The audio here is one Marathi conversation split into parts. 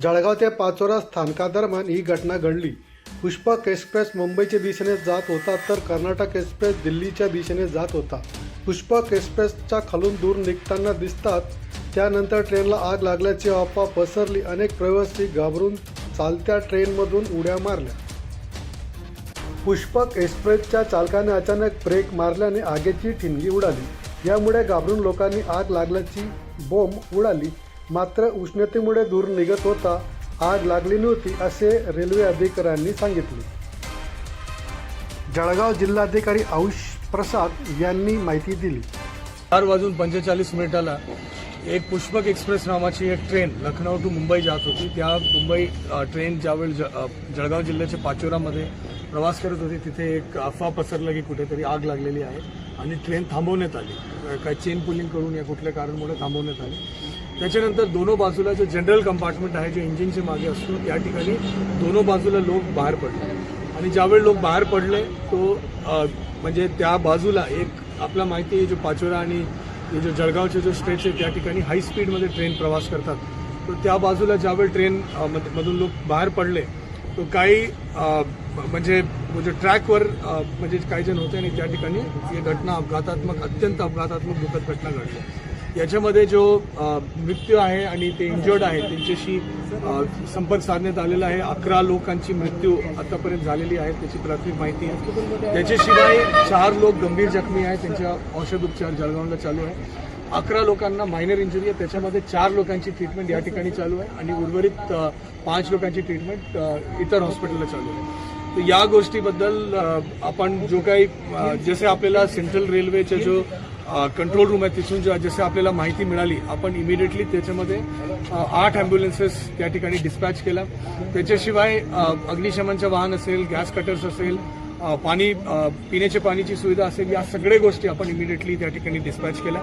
जळगाव ते पाचोरा स्थानकादरम्यान ही घटना घडली. पुष्पक एक्सप्रेस मुंबईच्या दिशेने जात होता तर कर्नाटक एक्सप्रेस दिल्लीच्या दिशेने जात होता. पुष्पक एक्सप्रेसच्या खालून दूर निघताना दिसतात त्यानंतर ट्रेनला आग लागल्याची अफवा पसरली अनेक प्रवासी घाबरून चालत्या ट्रेनमधून उड्या मारल्या. पुष्पक एक्सप्रेसच्या चालकाने अचानक ब्रेक मारल्याने आगेची ठिणगी उडाली. यामुळे घाबरून लोकांनी आग लागल्याची बोंब उडाली. मात्र उष्णतेमुळे दूर निघत होता आग लागली नव्हती असे रेल्वे अधिकाऱ्यांनी सांगितले. जळगाव जिल्हाधिकारी आयुष प्रसाद यांनी माहिती दिली. चार वाजून पंचेचाळीस मिनिटाला एक पुष्पक एक्सप्रेस नावाची एक ट्रेन लखनौ टू मुंबई जात होती. त्या मुंबई ट्रेन ज्यावेळी जळगाव जिल्ह्याच्या पाचोरामध्ये प्रवास करत होती तिथे एक अफवा पसरला की कुठेतरी आग लागलेली आहे. आणि ट्रेन थांबवण्यात आली. काही काय चेन पुलिंग करून या कुठल्या कारणमुळे थांबवण्यात आली. त्याच्यानंतर दोनों बाजूला जो जनरल कंपार्टमेंट आहे जो इंजिनच्या मागे असतो त्या ठिकाणी दोनो बाजूला लोक बाहेर पडले. आणि ज्यावेळी लोक बाहेर पडले तो म्हणजे त्या बाजूला एक आपला माहिती आहे जो पाचोरा आणि हे जो जळगावचे जो स्ट्रेच आहे त्या ठिकाणी हाय स्पीडमध्ये ट्रेन प्रवास करतात. तर त्या बाजूला ज्यावेळी ट्रेन मधून लोक बाहेर पडले तो काही म्हणजे म्हणजे ट्रॅकवर म्हणजे काही जण होते आणि त्या ठिकाणी ही घटना अपघातात्मक अत्यंत अपघातात्मक दुःखद घटना घडली. याच्यामध्ये जो मृत्यू आहे आणि ते इंजर्ड आहे त्यांच्याशी संपर्क साधण्यात आलेला आहे. अकरा लोकांची मृत्यू आतापर्यंत झालेली आहे त्याची प्राथमिक माहिती आहे. त्याच्याशिवाय चार लोक गंभीर जखमी आहेत त्यांच्या औषधोपचार जळगावला चालू आहे. अकरा लोकांना मायनर इंजुरी आहे त्याच्यामध्ये चार लोकांची ट्रीटमेंट या ठिकाणी चालू आहे आणि उर्वरित पाच लोकांची ट्रीटमेंट इतर हॉस्पिटलला चालू आहे. तर या गोष्टीबद्दल आपण जो काही जसे आपल्याला सेंट्रल रेल्वेचे जो कंट्रोल रूम आहे तिथून ज्या जसे आपल्याला माहिती मिळाली आपण इमिडिएटली त्याच्यामध्ये आठ ॲम्ब्युलन्सेस त्या ठिकाणी डिस्पॅच केला. त्याच्याशिवाय अग्निशमनचं वाहन असेल गॅस कटर्स असेल पाणी पिण्याच्या पाण्याची सुविधा असेल या सगळ्या गोष्टी आपण इमिडिएटली त्या ठिकाणी डिस्पॅच केल्या.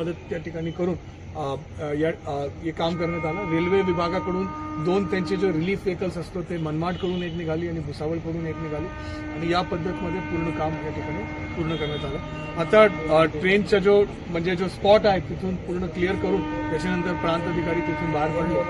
मदत त्या ठिकाणी करून या हे काम करण्यात आलं. रेल्वे विभागाकडून दोन त्यांचे जो रिलीफ व्हेकल्स असतो ते मनमाडकडून एक निघाली आणि भुसावळकडून एक निघाली. आणि या पद्धतीमध्ये पूर्ण काम या ठिकाणी पूर्ण करण्यात आलं. आता ट्रेनचा जो म्हणजे जो स्पॉट आहे तिथून पूर्ण क्लिअर करून त्याच्यानंतर प्रांत अधिकारी तिथून बाहेर पडले.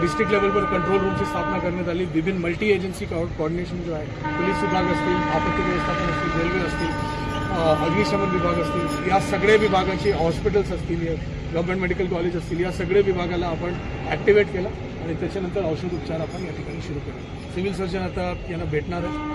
डिस्ट्रिक्ट लेवलवर कंट्रोल रूमची स्थापना करण्यात आली. विभिन्न मल्टी एजन्सी कॉर्डिनेशन जो आहे पोलीस विभाग असतील आपत्ती व्यवस्थापन असतील रेल्वे असतील अग्निशमन विभाग असतील या सगळ्या विभागाचे हॉस्पिटल्स असतील गव्हर्नमेंट मेडिकल कॉलेज असतील या सगळ्या विभागाला आपण ॲक्टिवेट केला आणि त्याच्यानंतर औषध उपचार आपण या ठिकाणी सुरू केला. सिव्हिल सर्जन आता यांना भेटणार आहे